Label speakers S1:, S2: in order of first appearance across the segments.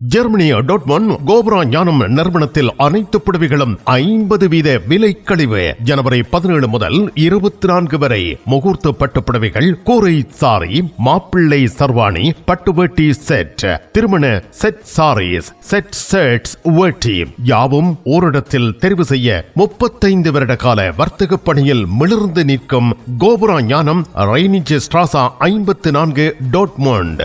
S1: Germany டாட்மன் கோபுரா ஞானம் நிறுவனத்தில் அனைத்து புடவைகளும் ஐம்பது வீத விலை கழிவு ஜனவரி பதினேழு முதல் இருபத்தி நான்கு வரை முகூர்த்த பட்டு புடவைகள் கூரை சாரி மாப்பிள்ளை சர்வாணி பட்டு வேட்டி செட் திருமண செட் சாரீஸ் செட் செட்ஸ் வேட்டி. யாவும் ஓரிடத்தில் தெரிவு செய்ய முப்பத்தைந்து வருட கால வர்த்தக பணியில் மிளிர்ந்து நிற்கும் கோபுரா ஞானம் ரைனிஜ் ஸ்ட்ராசா ஐம்பத்து நான்கு டாட்மண்ட்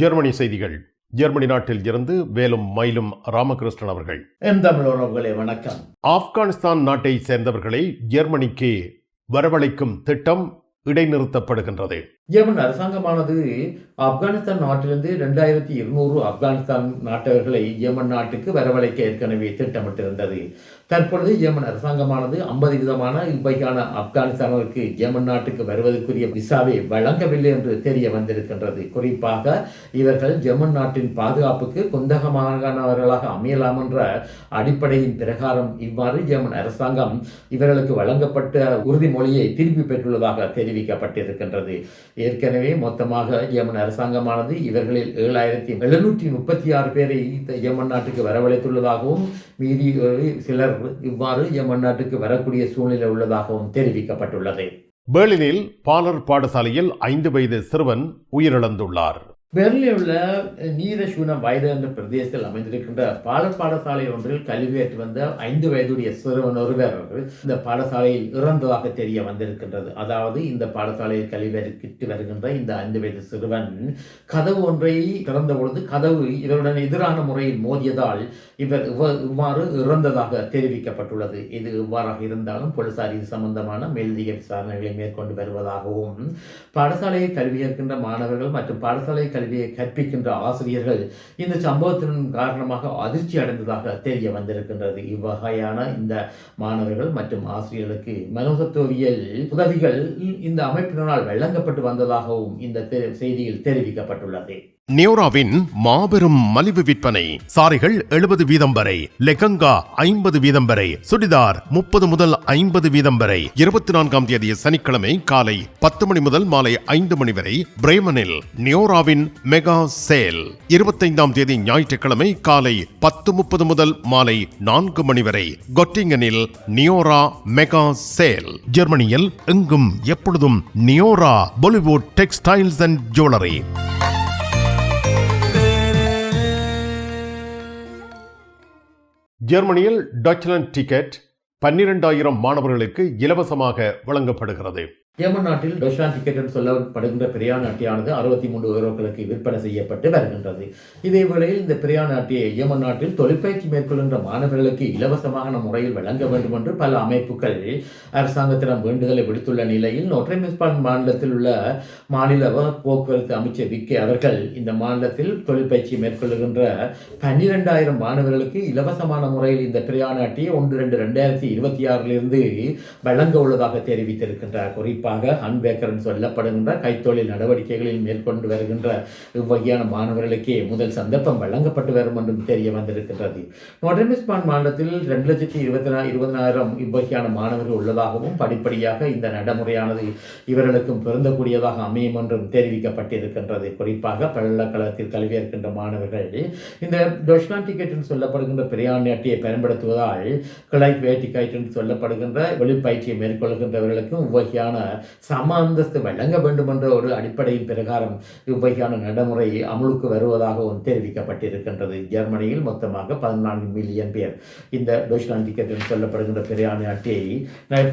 S1: ஜெர்மனி செய்திகள். ஜெர்மனி நாட்டில் இருந்து வேலும் மயிலும் ராமகிருஷ்ணன் அவர்கள்.
S2: என் தமிழ் உறவுகளே வணக்கம்.
S1: ஆப்கானிஸ்தான் நாட்டை சேர்ந்தவர்களை ஜெர்மனிக்கு வரவழைக்கும் திட்டம் இடைநிறுத்தப்படுகின்றது.
S2: ஏமன் அரசாங்கமானது ஆப்கானிஸ்தான் நாட்டிலிருந்து ரெண்டாயிரத்தி இருநூறு ஆப்கானிஸ்தான் நாட்டவர்களை ஏமன் நாட்டுக்கு வரவழைக்க ஏற்கனவே திட்டமிட்டிருந்தது. தற்பொழுது ஏமன் அரசாங்கமானது ஐம்பது விதமான இவ்வகையான ஆப்கானிஸ்தானருக்கு ஏமன் நாட்டுக்கு வருவதற்குரிய விசாவை வழங்கவில்லை என்று தெரிய வந்திருக்கின்றது. குறிப்பாக இவர்கள் ஜெர்மன் நாட்டின் பாதுகாப்புக்கு குந்தகமானவர்களாக அமையலாம் என்ற அடிப்படையின் பிரகாரம் இவ்வாறு ஜெர்மன் அரசாங்கம் இவர்களுக்கு வழங்கப்பட்ட உறுதிமொழியை திருப்பி பெற்றுள்ளதாக தெரிவிக்கப்பட்டிருக்கின்றது. ஏற்கனவே மொத்தமாக யமன் அரசாங்கமானது இவர்களில் ஏழாயிரத்தி எழுநூற்றி முப்பத்தி ஆறு பேரை ஜெர்மன் நாட்டுக்கு வரவழைத்துள்ளதாகவும் மீதி சிலர் இவ்வாறு ஜெர்மன் நாட்டுக்கு வரக்கூடிய சூழ்நிலை உள்ளதாகவும் தெரிவிக்கப்பட்டுள்ளது.
S1: பேர்லினில் பாலர் பாடசாலையில் ஐந்து வயது சிறுவன் உயிரிழந்துள்ளார்.
S2: பெர்லில் உள்ள நீரசூனம் வயது என்ற பிரதேசத்தில் அமைந்திருக்கின்ற பாலர் பாடசாலை ஒன்றில் கல்வியேற்று வந்த ஐந்து வயதுடைய சிறுவன் ஒருவர் இந்த பாடசாலையில் இறந்ததாக தெரிய வந்திருக்கின்றது. அதாவது இந்த பாடசாலையில் கல்வியேற்று வருகின்ற இந்த ஐந்து வயது சிறுவன் கதவு ஒன்றை திறந்த பொழுது கதவு இவருடன் எதிரான முறையில் மோதியதால் இவர் இவ்வாறு இறந்ததாக தெரிவிக்கப்பட்டுள்ளது. இது இவ்வாறாக இருந்தாலும் போலீசார் இது சம்பந்தமான மேலதிக விசாரணைகளை மேற்கொண்டு வருவதாகவும் பாடசாலையில் கல்வி ஏற்கின்ற மாணவர்கள் மற்றும் பாடசாலை கல்வியை கற்பிக்கின்ற ஆசிரியர்கள் இந்த சம்பவத்தின் காரணமாக அதிர்ச்சி அடைந்ததாக தெரிய வந்திருக்கின்றது. இவ்வகையான இந்த மாணவர்கள் மற்றும் ஆசிரியர்களுக்கு மனோதத்துவவியல் உதவிகள் இந்த அமைப்பினரால் வழங்கப்பட்டு வந்ததாகவும் இந்த செய்தியில் தெரிவிக்கப்பட்டுள்ளது.
S1: நியோராவின் மாபெரும் மலிவு விற்பனை. சாரிகள் எழுபது வீதம் வரை லெகங்கா ஐம்பது வீதம் வரை சுடிதார் முப்பது முதல் ஐம்பது வீதம் வரை. இருபத்தி நான்காம் தேதி சனிக்கிழமை காலை பத்து மணி முதல் மாலை ஐந்து மணி வரை பிரேமனில் நியோராவின் மெகா சேல். இருபத்தைந்தாம் தேதி ஞாயிற்றுக்கிழமை காலை பத்து முப்பது முதல் மாலை நான்கு மணி வரை கொட்டிங்கனில் நியோரா மெகா சேல். ஜெர்மனியில் எங்கும் எப்பொழுதும் நியோரா பாலிவுட் டெக்ஸ்டைல்ஸ் அண்ட் ஜுவல்லரி. ஜெர்மனியில் டச்லண்ட் டிக்கெட் பன்னிரெண்டாயிரம் மாணவர்களுக்கு இலவசமாக வழங்கப்படுகிறது.
S2: ஜெர்மன் நாட்டில் டொஷான் டிக்கெட் என்று சொல்லப்படுகின்ற பிரயாண அட்டையானது அறுபத்தி மூன்று யூரோக்களுக்கு விற்பனை செய்யப்பட்டு வருகின்றது. இதே வேளையில் இந்த பிரயாண அட்டையை ஜெர்மன் நாட்டில் தொழிற்பயிற்சி மேற்கொள்கின்ற மாணவர்களுக்கு இலவசமான முறையில் வழங்க வேண்டும் என்று பல அமைப்புகள் அரசாங்கத்திடம் வேண்டுதலை விடுத்துள்ள நிலையில் நொட்ரமிஸ்பான் மாநிலத்தில் உள்ள மாநில போக்குவரத்து அமைச்சர் விக்கே அவர்கள் இந்த மாநிலத்தில் தொழிற்பயிற்சி மேற்கொள்கின்ற பன்னிரெண்டாயிரம் மாணவர்களுக்கு இலவசமான முறையில் இந்த பிரயாண அட்டையை ஒன்று ரெண்டு ரெண்டாயிரத்தி இருபத்தி ஆறிலிருந்து வழங்க உள்ளதாக தெரிவித்திருக்கின்றார். குறிப்பாக அன்பேக்கரன் சொல்லப்படுகின்ற கைத்தொழில் நடவடிக்கைகளில் மேற்கொண்டு வருகின்ற இவ்வகையான மாணவர்களுக்கே முதல் சந்தர்ப்பம் வழங்கப்பட்டு வரும் என்றும் தெரிய வந்திருக்கின்றது. நோட்டமிஸ்பான் மாநிலத்தில் ரெண்டு லட்சத்தி இருபத்தி நா இருபதனாயிரம் இவ்வகையான மாணவர்கள் உள்ளதாகவும் படிப்படியாக இந்த நடைமுறையானது இவர்களுக்கும் பொருந்தக்கூடியதாக அமையும் என்றும் தெரிவிக்கப்பட்டிருக்கின்றது. குறிப்பாக பல்கலைக்கழகத்தில் கல்வி இருக்கின்ற மாணவர்கள் இந்த டொஷ்லான் டிக்கெட் என்று சொல்லப்படுகின்ற பிரியாணி அட்டையை பயன்படுத்துவதால் கிளைக் வேட்டிக்கைட் என்று சொல்லப்படுகின்ற வெளிப்பயிற்சியை மேற்கொள்கின்றவர்களுக்கும் உவகையான சம அந்தஸ்து வழங்க வேண்டும் என்ற ஒரு அடிப்படையின் பிரகாரம் இவ்வகையான நடைமுறை அமலுக்கு வருவதாகவும் தெரிவிக்கப்பட்டிருக்கின்றது. ஜெர்மனியில் மொத்தமாக பதினான்கு மில்லியன் பேர் இந்த டொஷ்லான் டிக்கெட் என்று சொல்லப்படுகின்ற பிரயாண அட்டையை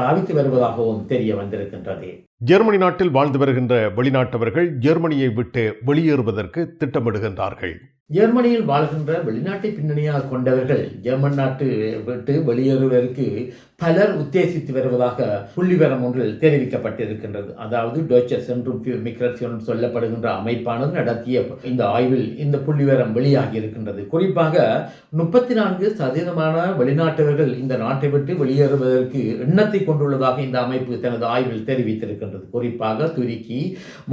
S2: பாவித்து வருவதாகவும் தெரிய வந்திருக்கின்றது.
S1: ஜெர்மனி நாட்டில் வாழ்ந்து வருகின்ற வெளிநாட்டவர்கள் ஜெர்மனியை விட்டு வெளியேறுவதற்கு திட்டமிடுகின்றார்கள்.
S2: ஜெர்மனியில் வாழ்கின்ற வெளிநாட்டை பின்னணியாக கொண்டவர்கள் ஜெர்மன் நாட்டு விட்டு வெளியேறுவதற்கு பலர் உத்தேசித்து வருவதாக புள்ளிவரம் ஒன்றில் தெரிவிக்கப்பட்டிருக்கின்றது. அதாவது டோச்ச சென்ட்ரும் மிக்ரேஷன் சொல்லப்படுகின்ற அமைப்பானது நடத்திய இந்த ஆய்வில் இந்த புள்ளிவரம் வெளியாகி இருக்கின்றது குறிப்பாக முப்பத்தி நான்கு சதவீதமான வெளிநாட்டவர்கள் இந்த நாட்டை விட்டு வெளியேறுவதற்கு எண்ணத்தை கொண்டுள்ளதாக இந்த அமைப்பு தனது ஆய்வில் தெரிவித்திருக்கின்றது. குறிப்பாக துருக்கி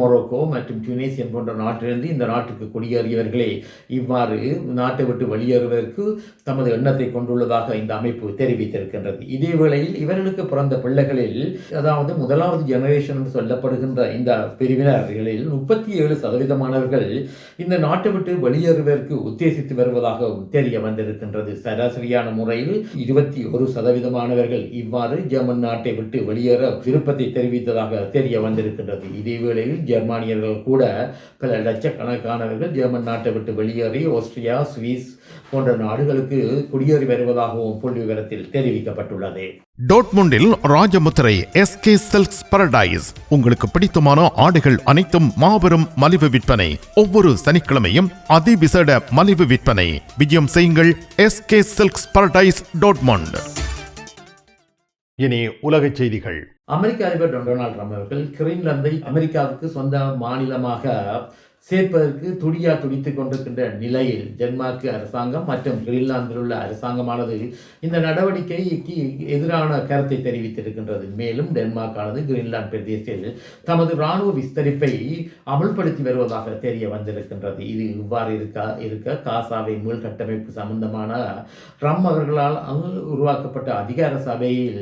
S2: மொரோக்கோ மற்றும் டியூனேசியன் போன்ற நாட்டிலிருந்து இந்த நாட்டுக்கு குடியேறியவர்களே இவ்வாறு நாட்டை விட்டு வெளியேறுவதற்கு தமது எண்ணத்தை கொண்டுள்ளதாக இந்த அமைப்பு தெரிவித்திருக்கின்றது. இதே வேளையில் இவர்களுக்கு பிறந்த பிள்ளைகளில் அதாவது முதலாவது ஜெனரேஷன் என்று சொல்லப்படுகின்ற இந்த பிரிவினர்களில் முப்பத்தி ஏழு சதவீதமானவர்கள் இந்த நாட்டை விட்டு வெளியேறுவதற்கு உத்தேசித்து வருவதாகவும் தெரிய வந்திருக்கின்றது. சராசரியான முறையில் இருபத்தி ஒரு சதவீதமானவர்கள் இவ்வாறு ஜெர்மன் நாட்டை விட்டு வெளியேற விருப்பத்தை தெரிவித்ததாக தெரிய வந்திருக்கின்றது. இதே வேளையில் ஜெர்மானியர்கள் கூட பல லட்சக்கணக்கானவர்கள் ஜெர்மன் நாட்டை விட்டு வெளியேறி ஆஸ்திரியா சுவிஸ் போன்ற நாடுகளுக்கு குடியேறி வருவதாகவும் புள்ளி விவரத்தில் தெரிவிக்கப்பட்டுள்ளது.
S1: டோட்முண்டில் ராஜமுத்திரை எஸ்கே சில்க்ஸ் பரடைஸ் உங்களுக்கு பிடித்தமான ஆடைகள் அனைத்தும் மாபெரும் மலிவு விற்பனை. ஒவ்வொரு சனிக்கிழமையும் அதிவிசேட மலிவு விற்பனை. விஜயம் செய்யுங்கள் எஸ்கே சில்க்ஸ் பரடைஸ் டோட்மண்ட். இனி உலகச் செய்திகள்.
S2: அமெரிக்க அதிபர் டொனால்டு ட்ரம்ப் அவர்கள் கிரீன்லாந்தை அமெரிக்காவுக்கு சொந்த மாநிலமாக சேர்ப்பதற்கு துடியா துடித்துக் கொண்டிருக்கின்ற நிலையில் டென்மார்க்கு அரசாங்கம் மற்றும் கிரீன்லாந்தில் உள்ள அரசாங்கமானது இந்த நடவடிக்கைக்கு எதிரான கருத்தை தெரிவித்திருக்கின்றது. மேலும் டென்மார்க்கானது கிரீன்லாந்து பிரதேசத்தில் தமது இராணுவ விஸ்தரிப்பை அமல்படுத்தி வருவதாக தெரிய வந்திருக்கின்றது. இது இவ்வாறு இருக்க இருக்க காசாவை மீள்கட்டமைப்பு சம்பந்தமான ட்ரம்ப் அவர்களால் அங்கு உருவாக்கப்பட்ட அதிகார சபையில்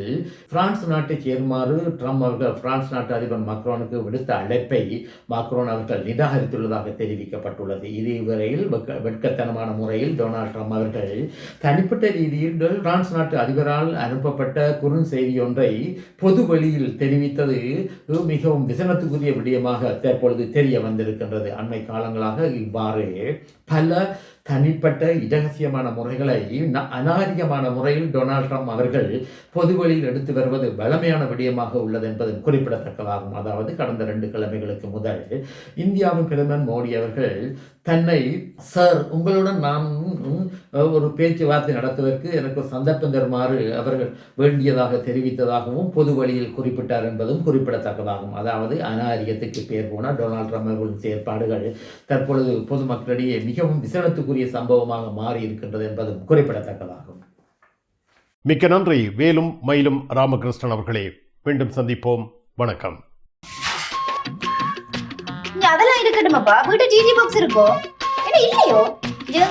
S2: பிரான்ஸ் நாட்டை சேருமாறு ட்ரம்ப் அவர்கள் பிரான்ஸ் நாட்டு அதிபர் மக்ரோனுக்கு விடுத்த அழைப்பை மக்ரோன் அவர்கள் நிராகரித்துள்ளதாக தெரிவிக்கப்பட்டுள்ளது. இதுவரையில் வெட்கத்தனமான முறையில் டொனால்ட் ட்ரம்ப் அவர்கள் தனிப்பட்ட ரீதியில் பிரான்ஸ் நாட்டு அதிபரால் அனுப்பப்பட்ட குறுஞ்செய்தி ஒன்றை பொது வழியில் தெரிவித்தது மிகவும் விசனத்துக்குரிய விடயமாக தற்பொழுது தெரிய வந்திருக்கின்றது. அண்மை காலங்களாக இவ்வாறு பல தனிப்பட்ட இரகசியமான முறைகளை அநாரியமான முறையில் டொனால்ட் ட்ரம்ப் அவர்கள் பொது வழியில் எடுத்து வருவது வளமையான விடயமாக உள்ளது என்பது குறிப்பிடத்தக்கதாகும். அதாவது கடந்த ரெண்டு கிழமைகளுக்கு முதல் இந்தியாவின் பிரதமர் மோடி அவர்கள் தன்னை சார் உங்களுடன் நான் ஒரு பேச்சுவார்த்தை நடத்துவதற்கு எனக்கு சந்தர்ப்பம் தருமாறு அவர்கள் வேண்டியதாக தெரிவித்ததாகவும் பொது வழியில் குறிப்பிட்டார் என்பதும் குறிப்பிடத்தக்கதாகும். அதாவது அநாகரிகத்துக்கு பேர் போன டொனால்ட் ட்ரம்ப் அவர்களின் செயற்பாடுகள் தற்பொழுது பொதுமக்களிடையே மிகவும் விசனத்துக்குரிய சம்பவமாக மாறி இருக்கின்றது என்பதும் குறிப்பிடத்தக்கதாகும்.
S1: மிக்க நன்றி. வேலும் மயிலும் ராமகிருஷ்ணன் அவர்களே. மீண்டும் சந்திப்போம். வணக்கம்.
S3: அதெல்லாம் இருக்கட்டுமாப்பா? வீட்டு டிடி பாக்ஸ் இருக்கோ? என்ன இல்லையோ?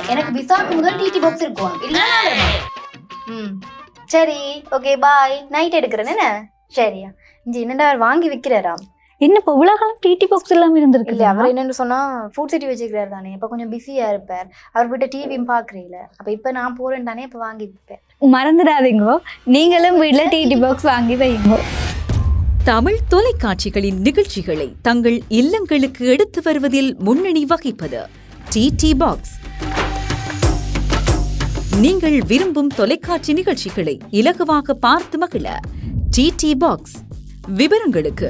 S3: எனக்கு விசாக்கு முதல் டிடி பாக்ஸ் இருக்கும் ம். சரி ஓகே பாய் நைட் எடுக்கிறேன் என்ன? சரியா. இங்க என்னடா வாங்கி விற்கிறாராம்
S4: என்ன இப்போ இவ்வளோ காலம் டிடி பாக்ஸ் இல்லாம இருந்திருக்கு
S3: இல்ல அவர் என்னன்னு சொன்னா ஃபுட் சிட்டி வச்சுக்கிறாரு தானே இப்ப கொஞ்சம் பிஸியா இருப்பார். அவர் வீட்டை டிவியும் பாக்குறீங்கள அப்ப இப்ப நான் போறேன் தானே இப்ப வாங்கி விற்பேன்
S4: மறந்துடாதீங்க நீங்களும் வீட்ல டிடி பாக்ஸ் வாங்கி வைங்க.
S5: தமிழ் தொலைக்காட்சிகளின் நிகழ்ச்சிகளை தங்கள் இல்லங்களுக்கு எடுத்து வருவதில் முன்னணி வகிப்பது டிடி பாக்ஸ் நீங்கள் விரும்பும் தொலைக்காட்சி நிகழ்ச்சிகளை இலகுவாக பார்த்து மகிழ டிடி பாக்ஸ் விவரங்களுக்கு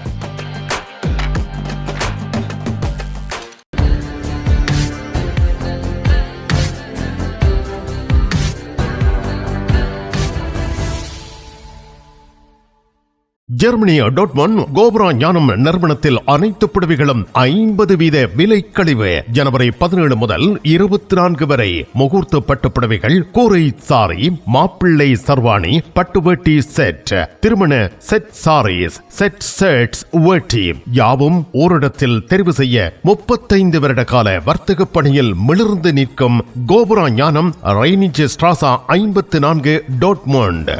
S1: ஜெர்மனி டோட்மன் கோபுரா ஞானம் நிறுவனத்தில் அனைத்து புடவைகளும் ஐம்பது வீத விலை கழிவு ஜனவரி பதினேழு முதல் இருபத்தி நான்கு வரை முகூர்த்த பட்டு புடவைகள் கூரை சாரி மாப்பிள்ளை சர்வாணி பட்டு வேட்டி செட் திருமண செட் சாரீஸ் செட் செட்ஸ் வேட்டி. யாவும் ஓரிடத்தில் தெரிவு செய்ய முப்பத்தைந்து வருட கால வர்த்தக பணியில் மிளிர்ந்து நிற்கும் கோபுரா ஞானம் ரைனிஜ் ஸ்ட்ராசா ஐம்பத்து நான்கு டோட்மோண்ட்